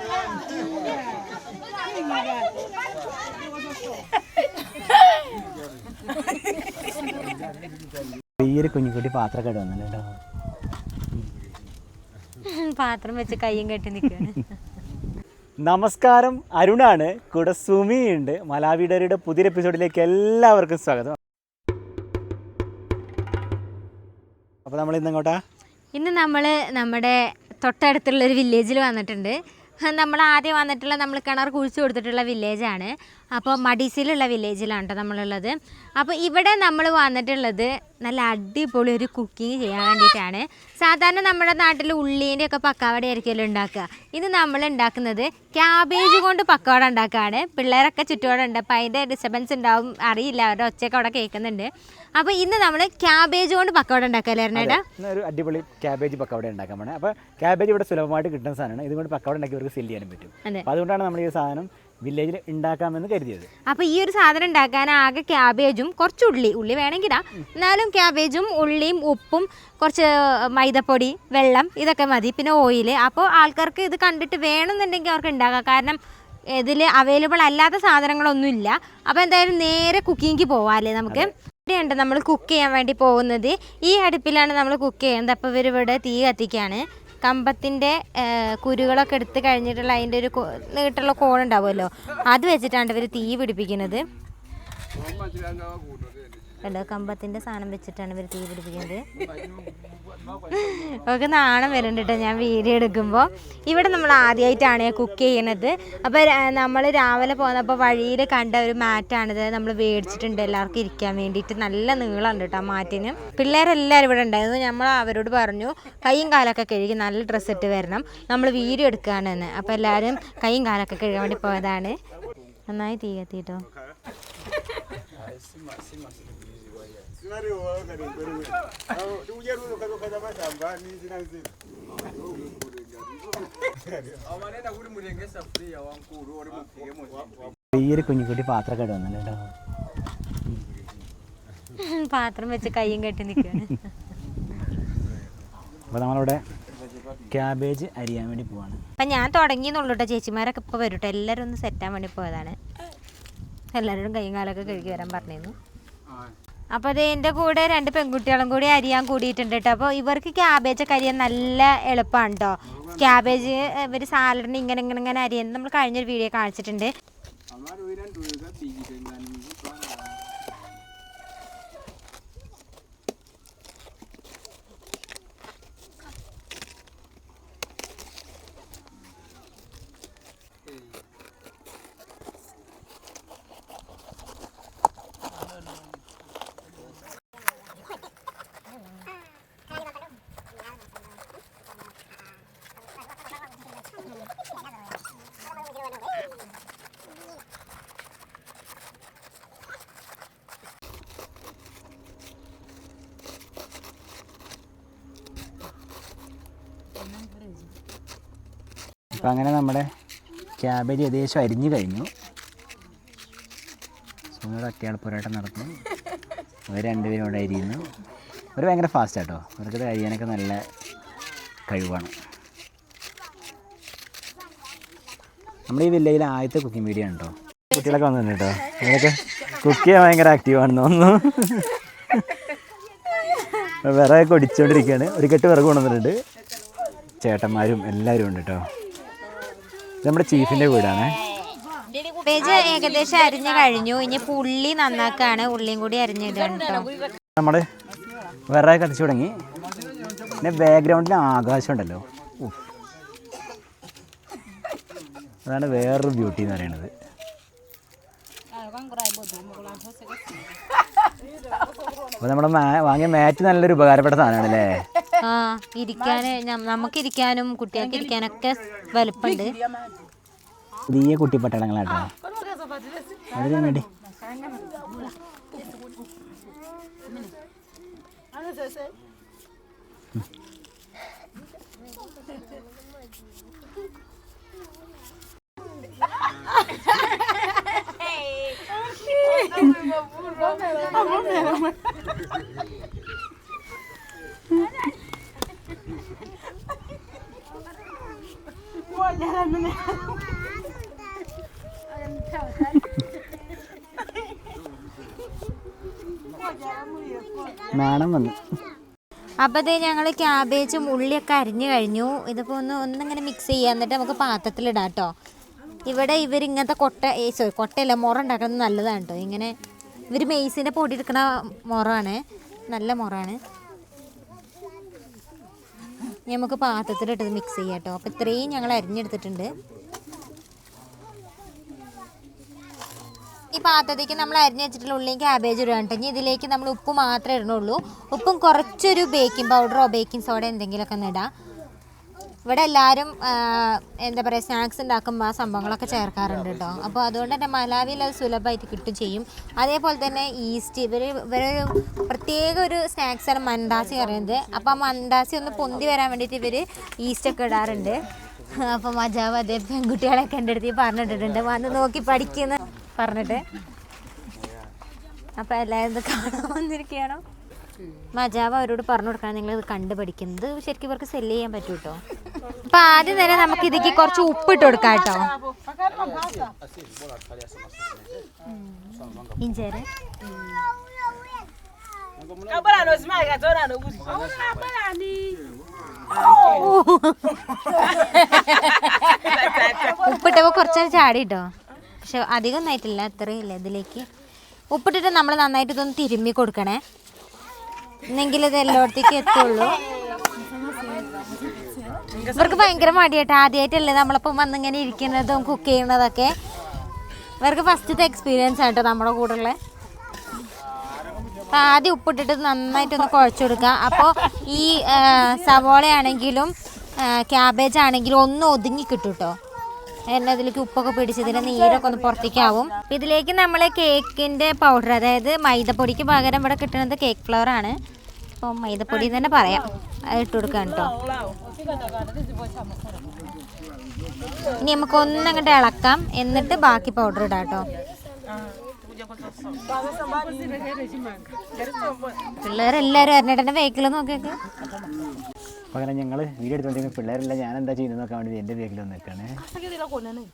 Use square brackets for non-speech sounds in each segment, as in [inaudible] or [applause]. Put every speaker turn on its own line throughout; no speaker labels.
[laughs] ഈ ഒരു കുഞ്ഞുകുട്ടി പാത്രമൊക്കെ ഇട്ട് വന്നല്ലോ [laughs]
പാത്രം വെച്ച് കയ്യും കെട്ടി നിൽക്കുകയാണ് [laughs]
നമസ്കാരം അരുണാണ്. കൂടെ ഉണ്ട്. മലാവിഡറിയുടെ പുതിയൊരു എപ്പിസോഡിലേക്ക് എല്ലാവർക്കും സ്വാഗതം. അപ്പോൾ നമ്മൾ ഇന്ന് ഇങ്ങോട്ടാ
ഇന്ന് നമ്മൾ നമ്മുടെ തൊട്ടടുത്തുള്ള ഒരു വില്ലേജിൽ വന്നിട്ടുണ്ട്. നമ്മൾ ആദ്യം വന്നിട്ടുള്ള നമ്മൾ കിണർ കുഴിച്ചു കൊടുത്തിട്ടുള്ള വില്ലേജാണ് അപ്പോൾ മടീസിലുള്ള വില്ലേജിലാണ് കേട്ടോ നമ്മളുള്ളത്. അപ്പോൾ ഇവിടെ നമ്മൾ വന്നിട്ടുള്ളത് നല്ല അടിപൊളി ഒരു കുക്കിംഗ് ചെയ്യാൻ വേണ്ടിയിട്ടാണ്. സാധാരണ നമ്മുടെ നാട്ടിൽ ഉള്ളീന്റെ ഒക്കെ പക്കാവട ആയിരിക്കുമല്ലോ ഉണ്ടാക്കുക. ഇത് നമ്മൾ ഉണ്ടാക്കുന്നത് ക്യാബേജ് കൊണ്ട് പക്കവട ഉണ്ടാക്കുകയാണ്. പിള്ളേരൊക്കെ ചുറ്റുപാട് ഉണ്ട്. അപ്പോൾ അതിന്റെ ഡിസ്റ്റർബൻസ് ഉണ്ടാവും. അറിയില്ല. അവരുടെ ഒച്ചയൊക്കെ അവിടെ കേൾക്കുന്നുണ്ട്. അപ്പോൾ ഇന്ന് നമ്മൾ ക്യാബേജ് കൊണ്ട് പക്കവട ഉണ്ടാക്കാമല്ലേ
ഒരു അടിപൊളി ക്യാബേജ് പക്കവട ഉണ്ടാക്കാൻ വേണേ അപ്പോൾ ക്യാബേജ് ഇവിടെ സുലഭമായിട്ട് കിട്ടുന്ന സാധനമാണ്. ഇതുകൊണ്ട് പക്കവട ഉണ്ടാക്കി ഇവർക്ക് സെല്ല് ചെയ്യാനും പറ്റും. അതുകൊണ്ടാണ് നമ്മൾ ഈ സാധനം വില്ലേജിൽ ഉണ്ടാക്കാമെന്ന് കരുതിയത്.
അപ്പോൾ ഈ ഒരു സാധനം ഉണ്ടാക്കാൻ ആകെ ക്യാബേജും കുറച്ച് ഉള്ളി ഉള്ളി വേണമെങ്കിലാ. എന്നാലും ക്യാബേജും ഉള്ളിയും ഉപ്പും കുറച്ച് മൈദപ്പൊടി വെള്ളം ഇതൊക്കെ മതി. പിന്നെ ഓയിൽ അപ്പോൾ ആൾക്കാർക്ക് ഇത് കണ്ടിട്ട് വേണമെന്നുണ്ടെങ്കിൽ അവർക്ക് ഉണ്ടാക്കാം കാരണം ഇതിൽ അവൈലബിൾ അല്ലാത്ത സാധനങ്ങളൊന്നുമില്ല. അപ്പോൾ എന്തായാലും നേരെ കുക്കിങ്ങിക്ക് പോവാല്ലേ നമുക്ക്? ഇവിടെയുണ്ട് നമ്മൾ കുക്ക് ചെയ്യാൻ വേണ്ടി പോകുന്നത്. ഈ അടുപ്പിലാണ് നമ്മൾ കുക്ക് ചെയ്യുന്നത്. അപ്പോൾ ഇവർ ഇവിടെ തീ കത്തിക്കുകയാണ് കമ്പത്തിന്റെ കുരുകളൊക്കെ എടുത്ത് കഴിഞ്ഞിട്ടുള്ള അതിന്റെ ഒരു നീട്ടുള്ള കോണുണ്ടാവുമല്ലോ അത് വെച്ചിട്ടാണ് ഇവർ തീ പിടിപ്പിക്കുന്നത്. കണ്ടോ കമ്പത്തിന്റെ സാധനം വെച്ചിട്ടാണ് ഇവർ തീ പിടിപ്പിക്കുന്നത്. ഒക്കെ നാണം വരുന്നുണ്ട് കേട്ടോ ഞാൻ വീഡിയോ എടുക്കുമ്പോൾ ഇവിടെ നമ്മൾ ആദ്യമായിട്ടാണ് കുക്ക് ചെയ്യണത്. അപ്പോൾ നമ്മൾ രാവിലെ പോന്നപ്പോൾ വഴിയിൽ കണ്ട ഒരു മാറ്റാണിത് നമ്മൾ മേടിച്ചിട്ടുണ്ട് എല്ലാവർക്കും ഇരിക്കാൻ വേണ്ടിയിട്ട്. നല്ല നീളമുണ്ട് കേട്ടോ ആ മാറ്റിന്. പിള്ളേരെല്ലാവരും ഇവിടെ ഉണ്ടായിരുന്നു. നമ്മൾ അവരോട് പറഞ്ഞു കൈയും കാലൊക്കെ കഴുകി നല്ല ഡ്രസ്സ് ഇട്ട് വരണം. നമ്മൾ വീഡിയോ എടുക്കുകയാണെന്ന്. അപ്പോൾ എല്ലാവരും കൈയും കാലൊക്കെ കഴുകാൻ വേണ്ടി പോയതാണ്. നന്നായി തീ കത്തിട്ടോ.
ഈ ഒരു പാത്രമൊക്കെ ഇട്ട്
പാത്രം വെച്ച് കൈയും കെട്ടി നിൽക്കുകയാണ്
അപ്പോൾ നമ്മളിവിടെ ക്യാബേജ് അരിയാൻ വേണ്ടി പോവാണ്.
അപ്പം ഞാൻ തുടങ്ങിയെന്നുള്ളൂ കേട്ടോ ചേച്ചിമാരൊക്കെ ഇപ്പോൾ വരും കേട്ടോ എല്ലാവരും ഒന്ന് സെറ്റാൻ വേണ്ടി പോയതാണ്. എല്ലാവരോടും കൈയും കാലൊക്കെ കഴുകി വരാൻ പറഞ്ഞിരുന്നു. അപ്പോൾ അത് എന്റെ കൂടെ രണ്ട് പെൺകുട്ടികളും കൂടി അരിയാൻ കൂടിയിട്ടുണ്ട് കേട്ടോ അപ്പോൾ ഇവർക്ക് ക്യാബേജ് ഒക്കെ അരിയാൻ നല്ല എളുപ്പമാണ് കേട്ടോ ക്യാബേജ് ഇവർ സാലഡിന് ഇങ്ങനെ ഇങ്ങനെ ഇങ്ങനെ അരിയുന്നത് നമ്മൾ കഴിഞ്ഞൊരു വീഡിയോ കാണിച്ചിട്ടുണ്ട്.
അപ്പം അങ്ങനെ നമ്മുടെ ക്യാബേജ് ഏകദേശം അരിഞ്ഞു കഴിഞ്ഞു. ഒറ്റയാൾ പോരാട്ടം നടന്നു അവർ രണ്ടുപേരും ഇവിടെ അരിയുന്നു. അവർ ഭയങ്കര ഫാസ്റ്റ് ആട്ടോ. അവർക്കത് അരിയാനൊക്കെ നല്ല കഴിവാണ്. നമ്മുടെ ഈ വില്ലേജിലെ ആദ്യത്തെ കുക്കിംഗ് വീഡിയോ ആണ് കേട്ടോ കുട്ടികളൊക്കെ വന്നിട്ടുണ്ട് കേട്ടോ അവരൊക്കെ കുക്ക് ചെയ്യാൻ ഭയങ്കര ആക്റ്റീവാണെന്ന് തോന്നുന്നു. വിറകൊക്കെ ഒടിച്ചുകൊണ്ടിരിക്കുകയാണ് ഒരു കെട്ട് വിറക് കൊണ്ടുവന്നിട്ടുണ്ട്. ചേട്ടന്മാരും എല്ലാവരും ഉണ്ട് കേട്ടോ നമ്മുടെ ചീഫിന്റെ വീടാണ്.
വെജ് ഏകദേശം അരിഞ്ഞു കഴിഞ്ഞു. ഇനി പുള്ളി നന്നാക്കാണ്. ഉള്ളിയും കൂടി അരിഞ്ഞിടാണ് കേട്ടോ.
നമ്മൾ വേറെ കത്തിച്ചു തുടങ്ങി. പിന്നെ ബാക്ക്ഗ്രൗണ്ടിൽ ആകാശം ഉണ്ടല്ലോ. അതാണ് വേറൊരു ബ്യൂട്ടി എന്ന് പറയുന്നത്. അപ്പോൾ നമ്മുടെ മാ- വാങ്ങിയ മാറ്റ് നല്ലൊരു ഉപകാരപ്പെട്ട സാധനമാണ് അല്ലേ
ആ ഇരിക്കാന് നമുക്ക് ഇരിക്കാനും കുട്ടികൾക്ക് ഇരിക്കാനൊക്കെ വലുപ്പുണ്ട്.
പുതിയ കുട്ടിപ്പട്ടണങ്ങളാട്ടോ. Oh, കണ്ടി Hey,
അപ്പോൾ അതേ ഞങ്ങൾ ക്യാബേജും ഉള്ളിയൊക്കെ അരിഞ്ഞു കഴിഞ്ഞു. ഇതിപ്പോൾ ഒന്ന് ഒന്നിങ്ങനെ മിക്സ് ചെയ്യുക എന്നിട്ട് നമുക്ക് പാത്രത്തിലിടാം കേട്ടോ. ഇവിടെ ഇവർ കൊട്ട ഏ സോറി കൊട്ടയല്ല മുറ ഉണ്ടാക്കുന്നത് നല്ലതാണ് കേട്ടോ. ഇങ്ങനെ ഇവർ മെയ്സിന്റെ പൊടി എടുക്കുന്ന മുറമാണ് നല്ല മുറമാണ് നമുക്ക് പാത്രത്തിലിട്ടത് മിക്സ് ചെയ്യാം കേട്ടോ. അപ്പോൾ ഇത്രയും ഞങ്ങൾ അരിഞ്ഞെടുത്തിട്ടുണ്ട്. ഈ പാത്രത്തേക്ക് നമ്മൾ അരിഞ്ഞ് വെച്ചിട്ടുള്ള ഉള്ളിയും ക്യാബേജ് ഇടുക കേട്ടോ. ഇനി ഇതിലേക്ക് നമ്മൾ ഉപ്പ് മാത്രമേ ഇടണുള്ളൂ ഉപ്പും കുറച്ചൊരു ബേക്കിംഗ് പൗഡറോ ബേക്കിംഗ് സോഡ എന്തെങ്കിലുമൊക്കെ ഒന്ന് ഇടാം. ഇവിടെ എല്ലാവരും എന്താ പറയുക സ്നാക്സ് ഉണ്ടാക്കുമ്പോൾ ആ സംഭവങ്ങളൊക്കെ ചേർക്കാറുണ്ട് കേട്ടോ. അപ്പോൾ അതുകൊണ്ട് തന്നെ മലാവിയിൽ അത് സുലഭമായിട്ട് കിട്ടും ചെയ്യും. അതേപോലെ തന്നെ ഈസ്റ്റ് ഇവർ ഇവരൊരു പ്രത്യേക ഒരു സ്നാക്സാണ് മന്ദാസി പറയുന്നത്. അപ്പോൾ ആ മന്ദാസി ഒന്ന് പൊന്തി വരാൻ വേണ്ടിയിട്ട് ഇവർ ഈസ്റ്റൊക്കെ ഇടാറുണ്ട്. അപ്പോൾ മജാവ് അതേ പെൺകുട്ടികളൊക്കെ എന്റെ അടുത്ത് പറഞ്ഞിട്ടിട്ടുണ്ട്. വന്ന് നോക്കി പഠിക്കുന്ന പറഞ്ഞിട്ട്? അപ്പോൾ എല്ലാവരും കാണാൻ വന്നിരിക്കുകയാണോ. മജാവ് അവരോട് പറഞ്ഞു കൊടുക്കണം നിങ്ങൾ ഇത് കണ്ടു പഠിക്കുന്നത് ശരിക്കും ഇവർക്ക് സെല്ല് ചെയ്യാൻ പറ്റും കേട്ടോ അപ്പൊ ആദ്യം തന്നെ നമുക്ക് ഇതിക്ക് കുറച്ച് ഉപ്പിട്ട് കൊടുക്കാം കേട്ടോ. ഇഞ്ചേരെ ഉപ്പിട്ടപ്പോ കുറച്ച് ചാടി കേട്ടോ. പക്ഷെ അധികം ഒന്നായിട്ടില്ല ഇല്ല ഇതിലേക്ക്. ഉപ്പിട്ടിട്ട് നമ്മൾ നന്നായിട്ട് ഇതൊന്ന് തിരുമ്മി കൊടുക്കണേ. എന്നെങ്കിൽ ഇത് എല്ലായിടത്തേക്കും എത്തുള്ളൂ. ഇവർക്ക് ഭയങ്കര മടിയായിട്ട് ആദ്യമായിട്ടല്ലേ നമ്മളിപ്പം വന്നിങ്ങനെ ഇരിക്കുന്നതും കുക്ക് ചെയ്യുന്നതൊക്കെ. ഇവർക്ക് ഫസ്റ്റത്തെ എക്സ്പീരിയൻസ് ആട്ടോ നമ്മുടെ കൂടെ ഉള്ളത് അപ്പം ആദ്യം ഉപ്പിട്ടിട്ട് നന്നായിട്ടൊന്ന് കുഴച്ച് കൊടുക്കുക. അപ്പോൾ ഈ സവോളയാണെങ്കിലും ക്യാബേജ് ആണെങ്കിലും ഒന്നും ഒതുങ്ങി കിട്ടും കേട്ടോ എന്നെ അതിലേക്ക് ഉപ്പൊക്കെ പിടിച്ച് ഇതിന് നീരൊക്കെ ഒന്ന് പുറത്തേക്കാവും. ഇതിലേക്ക് നമ്മൾ കേക്കിന്റെ പൗഡർ അതായത് മൈദപ്പൊടിക്ക് പകരം ഇവിടെ കിട്ടുന്നത് കേക്ക് ഫ്ലവർ ആണ്. അപ്പോൾ മൈദപ്പൊടി തന്നെ പറയാം. അത് ഇട്ട് കൊടുക്കാം കേട്ടോ ഇനി നമുക്ക് ഒന്നങ്ങോട്ട് ഇളക്കാം. എന്നിട്ട് ബാക്കി പൗഡർ ഇടാം കേട്ടോ പിള്ളേരെല്ലാവരും അറിഞ്ഞിട്ടെ വെഹിക്കിൾ നോക്കിയൊക്കെ.
പകരം ഞങ്ങൾ വീഡിയോ എടുത്തോണ്ടിരിക്കുന്ന പിള്ളേരല്ല ഞാൻ എന്താ ചെയ്യുന്നത് നോക്കാൻ വേണ്ടി എന്റെ ബേക്കിൽ വന്ന് നിൽക്കുകയാണ്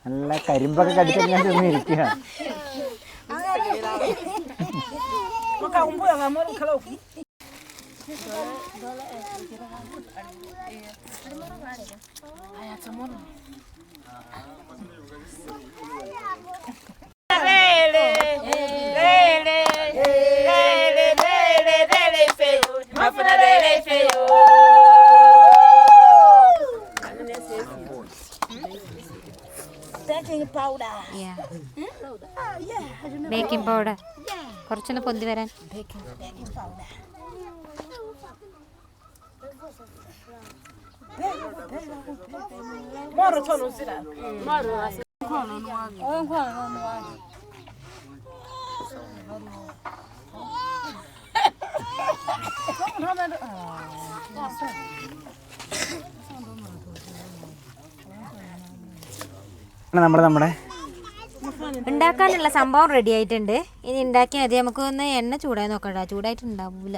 നല്ല കരിമ്പൊക്കെ കടിച്ചിട്ട് ഞാൻ ചെന്ന് ഇരിക്കുക
ബേക്കിംഗ് പൗഡർ കുറച്ചൊന്ന് പൊന്തി വരാൻ.
നമ്മൾ നമ്മുടെ
ഉണ്ടാക്കാനുള്ള സംഭവം റെഡി ആയിട്ടുണ്ട്. ഇനി ഉണ്ടാക്കിയാൽ മതി. നമുക്ക് ഒന്ന് എണ്ണ ചൂടായി നോക്കണ്ട. ചൂടായിട്ട് ചൂടായിട്ടുണ്ടാവൂല.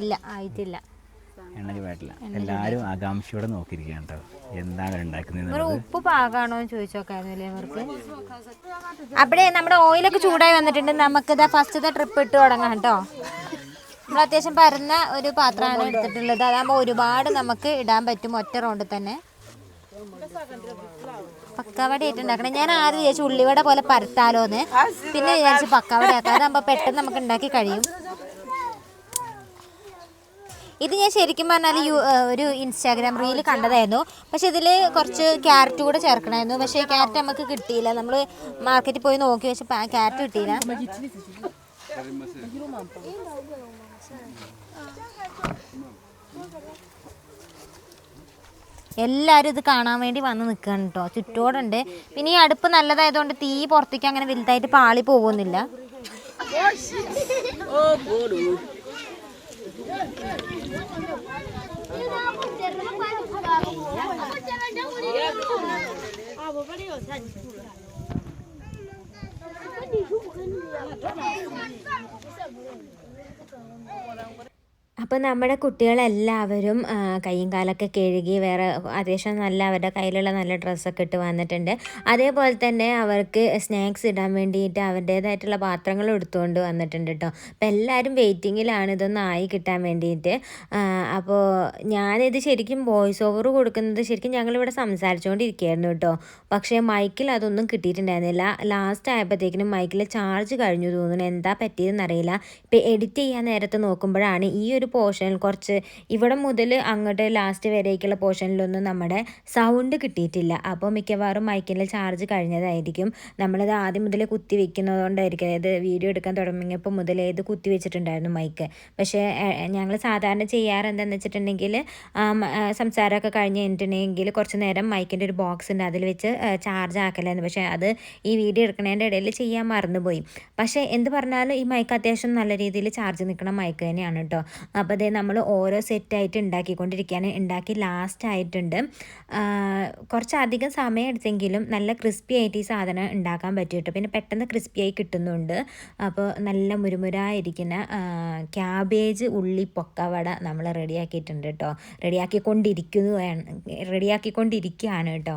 ഇല്ല ആയിട്ടില്ല.
എണ്ണ ചൂടായിട്ടില്ല എല്ലാവരും ആകാംക്ഷയോടെ നോക്കിയിരിക്കുകയാണ് കേട്ടോ എന്താണ് ഉണ്ടാക്കുന്നത്
ഉപ്പ് പാകാണോ എന്ന് ചോദിച്ചു നോക്കായിരുന്നില്ലേ അവർക്ക് അവിടെ നമ്മുടെ ഓയിലൊക്കെ ചൂടായി വന്നിട്ടുണ്ട്. നമുക്കിത് ഫസ്റ്റത്തെ ട്രിപ്പ് ഇട്ട് തുടങ്ങാം കേട്ടോ നമ്മൾ അത്യാവശ്യം പരന്ന ഒരു പാത്രമാണ് എടുത്തിട്ടുള്ളത്. അതാകുമ്പോൾ ഒരുപാട് നമുക്ക് ഇടാൻ പറ്റും ഒറ്റ റൗണ്ടിൽ തന്നെ. പക്കാവട ആയിട്ട് ഉണ്ടാക്കണം ഞാൻ ആദ്യം വിചാരിച്ചു ഉള്ളിവട പോലെ പരത്താലോന്ന്. പിന്നെ വിചാരിച്ചു പക്കാവട ആക്കാം പെട്ടെന്ന് നമുക്ക് ഉണ്ടാക്കി കഴിയും. ഇത് ഞാൻ ശരിക്കും പറഞ്ഞാൽ യു ഒരു ഇൻസ്റ്റാഗ്രാം റീൽ കണ്ടതായിരുന്നു. പക്ഷെ ഇതിൽ കുറച്ച് ക്യാരറ്റ് കൂടെ ചേർക്കണമായിരുന്നു പക്ഷേ ക്യാരറ്റ് നമുക്ക് കിട്ടിയില്ല. നമ്മൾ മാർക്കറ്റിൽ പോയി നോക്കി പക്ഷെ ക്യാരറ്റ് കിട്ടിയില്ല. എല്ലാവരും ഇത് കാണാൻ വേണ്ടി വന്ന് നിൽക്കുകയാണ് കേട്ടോ ചുറ്റോടുണ്ട്. പിന്നെ ഈ അടുപ്പ് നല്ലതായതുകൊണ്ട് തീ പുറത്തേക്ക് അങ്ങനെ വലുതായിട്ട് പാളി പോകുന്നില്ല. അപ്പോൾ നമ്മുടെ കുട്ടികളെല്ലാവരും കയ്യും കൈയും കാലൊക്കെ കഴുകി വേറെ അത്യാവശ്യം നല്ല അവരുടെ കയ്യിലുള്ള നല്ല ഡ്രസ്സൊക്കെ ഇട്ട് വന്നിട്ടുണ്ട്. അതേപോലെ തന്നെ അവർക്ക് സ്നാക്സ് ഇടാൻ വേണ്ടിയിട്ട് അവരുടേതായിട്ടുള്ള പാത്രങ്ങൾ എടുത്തുകൊണ്ട് വന്നിട്ടുണ്ട് കേട്ടോ അപ്പോൾ എല്ലാവരും വെയിറ്റിങ്ങിലാണ് ഇതൊന്ന് ആയി കിട്ടാൻ വേണ്ടിയിട്ട്. അപ്പോൾ ഞാനിത് ശരിക്കും വോയിസ് ഓവർ കൊടുക്കുന്നത് ശരിക്കും ഞങ്ങളിവിടെ സംസാരിച്ചുകൊണ്ടിരിക്കുകയായിരുന്നു കേട്ടോ പക്ഷേ മൈക്കിൽ അതൊന്നും കിട്ടിയിട്ടുണ്ടായിരുന്നില്ല. ലാസ്റ്റ് ആയപ്പോഴത്തേക്കിനും മൈക്കിൽ ചാർജ് കഴിഞ്ഞു തോന്നുന്നു. എന്താ പറ്റിയതെന്നറിയില്ല. ഇപ്പോൾ എഡിറ്റ് ചെയ്യാൻ നേരത്തെ നോക്കുമ്പോഴാണ് ഈ ഒരു പോർഷനിൽ കുറച്ച് ഇവിടെ മുതൽ അങ്ങോട്ട് ലാസ്റ്റ് വരേക്കുള്ള പോർഷനിലൊന്നും നമ്മുടെ സൗണ്ട് കിട്ടിയിട്ടില്ല. അപ്പോൾ മിക്കവാറും മൈക്കിന്റെ ചാർജ് കഴിഞ്ഞതായിരിക്കും. നമ്മളത് ആദ്യം മുതൽ കുത്തി വെക്കുന്നതുകൊണ്ടായിരിക്കും. അതായത് വീഡിയോ എടുക്കാൻ തുടങ്ങിയപ്പോൾ മുതൽ ഏത് കുത്തി വെച്ചിട്ടുണ്ടായിരുന്നു മൈക്ക് പക്ഷേ ഞങ്ങൾ സാധാരണ ചെയ്യാറ് എന്താണെന്ന് വെച്ചിട്ടുണ്ടെങ്കിൽ സംസാരമൊക്കെ കഴിഞ്ഞ് കഴിഞ്ഞിട്ടുണ്ടെങ്കിൽ കുറച്ച് നേരം മൈക്കിന്റെ ഒരു ബോക്സ് ഉണ്ട്. അതിൽ വെച്ച് ചാർജ് ആക്കലായിരുന്നു. പക്ഷേ അത് ഈ വീഡിയോ എടുക്കുന്നതിന്റെ ഇടയിൽ ചെയ്യാൻ മറന്നുപോയി. പക്ഷേ എന്ത് പറഞ്ഞാലും ഈ മൈക്ക് അത്യാവശ്യം നല്ല രീതിയിൽ ചാർജ് നിൽക്കുന്ന മൈക്ക് തന്നെയാണ് കേട്ടോ. അപ്പോൾ അതേ നമ്മൾ ഓരോ സെറ്റായിട്ട് ഉണ്ടാക്കിക്കൊണ്ടിരിക്കുകയാണ്. ഉണ്ടാക്കി ലാസ്റ്റ് ആയിട്ടുണ്ട്. കുറച്ചധികം സമയം എടുത്തെങ്കിലും നല്ല ക്രിസ്പി ആയിട്ട് ഈ സാധനം ഉണ്ടാക്കാൻ പറ്റും കേട്ടോ. പിന്നെ പെട്ടെന്ന് ക്രിസ്പി ആയി കിട്ടുന്നുണ്ട്. അപ്പോൾ നല്ല മുരുമുരായിരിക്കുന്ന ക്യാബേജ് ഉള്ളി പൊക്കവട നമ്മൾ റെഡിയാക്കിയിട്ടുണ്ട് കേട്ടോ. റെഡിയാക്കിക്കൊണ്ടിരിക്കുന്നു റെഡിയാക്കിക്കൊണ്ടിരിക്കുകയാണ് കേട്ടോ.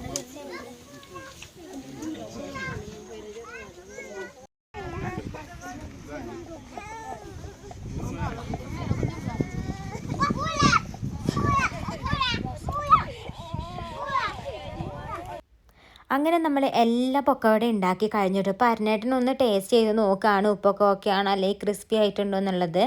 അങ്ങനെ നമ്മൾ എല്ലാ പൊക്കവട ഉണ്ടാക്കി കഴിഞ്ഞിട്ട് ഇപ്പോൾ അരുണേട്ടൻ ഒന്ന് ടേസ്റ്റ് ചെയ്ത് നോക്കുകയാണ് ഉപ്പൊക്കെ ആണോ അല്ലെങ്കിൽ ക്രിസ്പി ആയിട്ടുണ്ടോ എന്നുള്ളത്.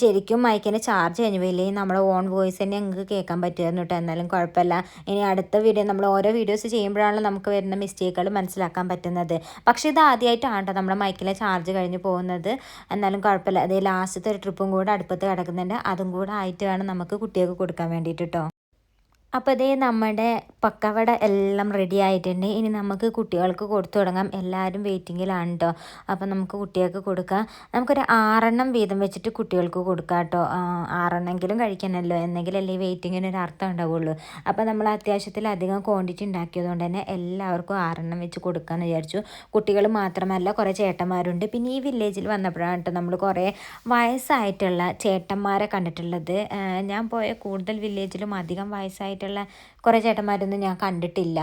ശരിക്കും മൈക്കിന് ചാർജ് കഴിഞ്ഞു പോയില്ലെങ്കിൽ നമ്മുടെ ഓൺ വോയിസ് തന്നെ ഞങ്ങൾക്ക് കേൾക്കാൻ പറ്റുമായിരുന്നു കേട്ടോ എന്നാലും കുഴപ്പമില്ല. ഇനി അടുത്ത വീഡിയോ നമ്മൾ ഓരോ വീഡിയോസ് ചെയ്യുമ്പോഴാണ് നമുക്ക് വരുന്ന മിസ്റ്റേക്കുകൾ മനസ്സിലാക്കാൻ പറ്റുന്നത്. പക്ഷേ ഇത് ആദ്യമായിട്ടാണ് കേട്ടോ നമ്മുടെ മൈക്കിലെ ചാർജ് കഴിഞ്ഞ് പോകുന്നത്. എന്നാലും കുഴപ്പമില്ല. അതേ ലാസ്റ്റത്തെ ഒരു ട്രിപ്പും കൂടെ അടുപ്പത്ത് കിടക്കുന്നുണ്ട്. അതും കൂടെ ആയിട്ട് വേണം നമുക്ക് കുട്ടികൾക്ക് കൊടുക്കാൻ വേണ്ടിയിട്ട് കേട്ടോ അപ്പോൾ ഇതേ നമ്മുടെ പക്കവട എല്ലാം റെഡി ആയിട്ടുണ്ട്. ഇനി നമുക്ക് കുട്ടികൾക്ക് കൊടുത്തു തുടങ്ങാം. എല്ലാവരും വെയിറ്റിങ്ങിലാണ് കേട്ടോ അപ്പോൾ നമുക്ക് കുട്ടികൾക്ക് കൊടുക്കാം. നമുക്കൊരു ആറെണ്ണം വീതം വെച്ചിട്ട് കുട്ടികൾക്ക് കൊടുക്കാം കേട്ടോ ആറെണ്ണമെങ്കിലും കഴിക്കണമല്ലോ എന്നെങ്കിലല്ലേ ഈ വെയിറ്റിങ്ങിന് ഒരു അർത്ഥം ഉണ്ടാവുള്ളൂ. അപ്പോൾ നമ്മൾ അത്യാവശ്യത്തിൽ അധികം ക്വാണ്ടിറ്റി ഉണ്ടാക്കിയതുകൊണ്ട് തന്നെ എല്ലാവർക്കും ആറെണ്ണം വെച്ച് കൊടുക്കാമെന്ന് വിചാരിച്ചു. കുട്ടികൾ മാത്രമല്ല കുറേ ചേട്ടന്മാരുണ്ട്. പിന്നെ ഈ വില്ലേജിൽ വന്നപ്പോഴാണ് കേട്ടോ നമ്മൾ കുറേ വയസ്സായിട്ടുള്ള ചേട്ടന്മാരെ കണ്ടിട്ടുള്ളത്. ഞാൻ പോയ കൂടുതൽ വില്ലേജിലും അധികം വയസ്സായിട്ടുള്ള കുറേ ചേട്ടന്മാരൊന്നും ഞാൻ കണ്ടിട്ടില്ല.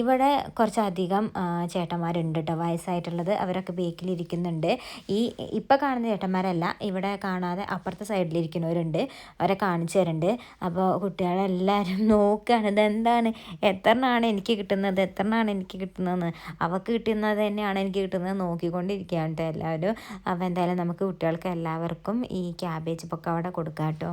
ഇവിടെ കുറച്ചധികം ചേട്ടന്മാരുണ്ട് കേട്ടോ വയസ്സായിട്ടുള്ളത് അവരൊക്കെ ബേക്കിലിരിക്കുന്നുണ്ട്. ഈ ഇപ്പം കാണുന്ന ചേട്ടന്മാരല്ല ഇവിടെ കാണാതെ അപ്പുറത്തെ സൈഡിലിരിക്കുന്നവരുണ്ട് അവരെ കാണിച്ചു തരുന്നുണ്ട് അപ്പോൾ കുട്ടികളെല്ലാവരും [laughs] നോക്കുകയാണ് ഇതെന്താണ്? എത്രനാണ് എനിക്ക് കിട്ടുന്നത്? എത്രനാണ് എനിക്ക് കിട്ടുന്നതെന്ന്? അവൾക്ക് കിട്ടുന്നത് തന്നെയാണ് എനിക്ക് കിട്ടുന്നത് നോക്കിക്കൊണ്ടിരിക്കുകയാണ് കേട്ടോ എല്ലാവരും. അപ്പോൾ എന്തായാലും നമുക്ക് കുട്ടികൾക്ക് എല്ലാവർക്കും ഈ ക്യാബേജ് പൊക്കവട കൊടുക്കാം കേട്ടോ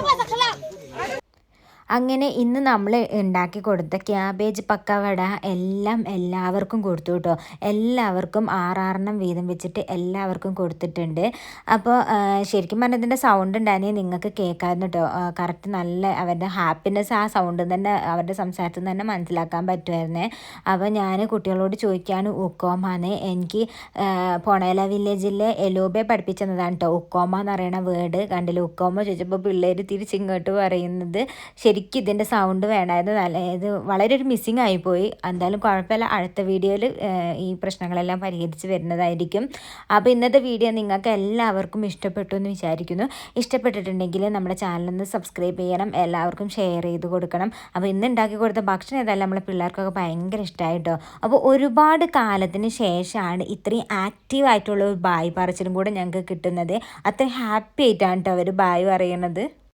我咋哭了。
അങ്ങനെ ഇന്ന് നമ്മൾ ഉണ്ടാക്കി കൊടുത്ത ക്യാബേജ് പക്കവട എല്ലാം എല്ലാവർക്കും കൊടുത്തു കേട്ടോ. എല്ലാവർക്കും ആറാറെണ്ണം വീതം വെച്ചിട്ട് എല്ലാവർക്കും കൊടുത്തിട്ടുണ്ട്. അപ്പോൾ ശരിക്കും പറഞ്ഞാൽ ഇതിന്റെ സൗണ്ട് ഉണ്ടായിരുന്നെങ്കിൽ നിങ്ങൾക്ക് കേൾക്കാമായിരുന്നു കേട്ടോ. കറക്റ്റ് നല്ല അവരുടെ ഹാപ്പിനെസ് ആ സൗണ്ട് തന്നെ അവരുടെ സംസാരത്തിൽ തന്നെ മനസ്സിലാക്കാൻ പറ്റുമായിരുന്നേ. അപ്പോൾ ഞാൻ കുട്ടികളോട് ചോദിക്കുകയാണ് ഉക്കോമാന്ന്? എനിക്ക് പൊണേല വില്ലേജിലെ എലോബെ പഠിപ്പിച്ചതാണ് കേട്ടോ. ഉക്കോമ എന്ന് പറയുന്ന വേർഡ് കണ്ടില്ല? ഉക്കോമ ചോദിച്ചപ്പോൾ പിള്ളേർ തിരിച്ചിങ്ങോട്ട് പറയുന്നത് ശരിക്കും ശരിക്കും ഇതിന്റെ സൗണ്ട് വേണമായിരുന്നു നല്ല ഇത് വളരെ ഒരു മിസ്സിങ് ആയിപ്പോയി. എന്തായാലും കുഴപ്പമില്ല. അടുത്ത വീഡിയോയിൽ ഈ പ്രശ്നങ്ങളെല്ലാം പരിഹരിച്ച് വരുന്നതായിരിക്കും. അപ്പോൾ ഇന്നത്തെ വീഡിയോ നിങ്ങൾക്ക് എല്ലാവർക്കും ഇഷ്ടപ്പെട്ടു എന്ന് വിചാരിക്കുന്നു. ഇഷ്ടപ്പെട്ടിട്ടുണ്ടെങ്കിൽ നമ്മുടെ ചാനലൊന്ന് സബ്സ്ക്രൈബ് ചെയ്യണം. എല്ലാവർക്കും ഷെയർ ചെയ്ത് കൊടുക്കണം. അപ്പോൾ ഇന്ന് ഉണ്ടാക്കി കൊടുത്ത ഭക്ഷണം ഏതായാലും നമ്മളെ പിള്ളേർക്കൊക്കെ ഭയങ്കര ഇഷ്ടമായിട്ടോ അപ്പോൾ ഒരുപാട് കാലത്തിന് ശേഷമാണ് ഇത്രയും ആക്റ്റീവ് ആയിട്ടുള്ള ഒരു ബായ് പറച്ചിലും കൂടെ ഞങ്ങൾക്ക് കിട്ടുന്നത്. അത്രയും ഹാപ്പി ആയിട്ടാണ് കേട്ടോ അവർ ബായ് പറയുന്നത്